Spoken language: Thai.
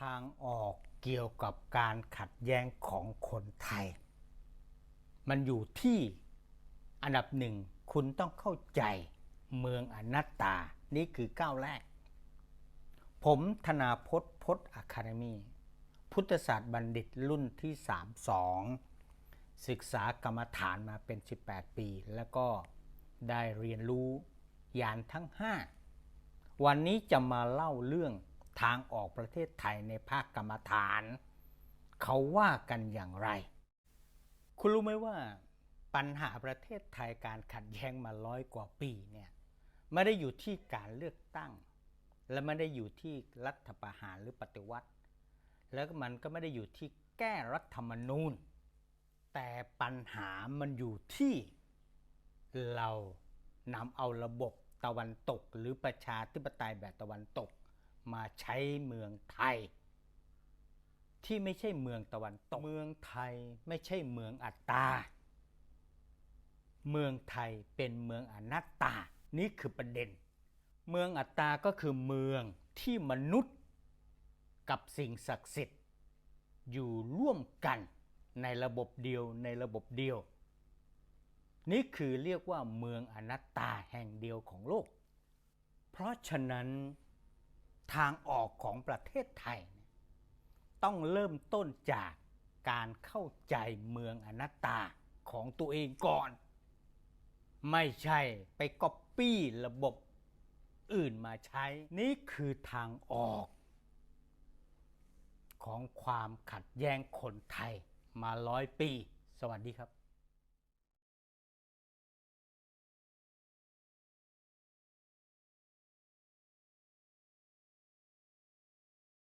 ทางออกเกี่ยวกับการขัดแย้งของคนไทย มันอยู่ที่อันดับหนึ่งคุณต้องเข้าใจเมืองอนัตตา นี่คือก้าวแรก ผมธนาพจน์พจน์อะคาเดมีพุทธศาสตร์บัณฑิตรุ่นที่ 32 ศึกษากรรมฐานมาเป็น 18 ปี แล้วก็ได้เรียนรู้ยานทั้ง 5 วันนี้จะมาเล่าเรื่อง ทางออกประเทศไทยในภาคกรรมฐาน เขาว่ากันอย่างไร คุณรู้ไหมว่าปัญหาประเทศไทยการขัดแย้งมาร้อยกว่าปีเนี่ยไม่ได้อยู่ที่การเลือกตั้ง และไม่ได้อยู่ที่รัฐประหารหรือปฏิวัติ แล้วมันก็ไม่ได้อยู่ที่แก้รัฐธรรมนูญ แต่ปัญหามันอยู่ที่เรานำเอาระบบตะวันตกหรือประชาธิปไตยแบบตะวันตก มาใช้เมืองไทย ที่ไม่ใช่เมืองตะวันตกเมืองไทยไม่ใช่เมืองอัตตา เมืองไทยเป็นเมืองอนัตตา นี่คือประเด็น เมืองอัตตาก็คือเมืองที่มนุษย์กับสิ่งศักดิ์สิทธิ์ อยู่ร่วมกันในระบบเดียวในระบบเดียว นี่คือเรียกว่าเมืองอนัตตาแห่งเดียวของโลก เพราะฉะนั้น ทางออกของประเทศไทย ต้องเริ่มต้นจากการเข้าใจเมืองอนัตตาของตัวเองก่อน ไม่ใช่ไปก๊อปปี้ระบบอื่นมาใช้ นี่คือทางออก ของความขัดแย้งคนไทยมาร้อยปี สวัสดีครับ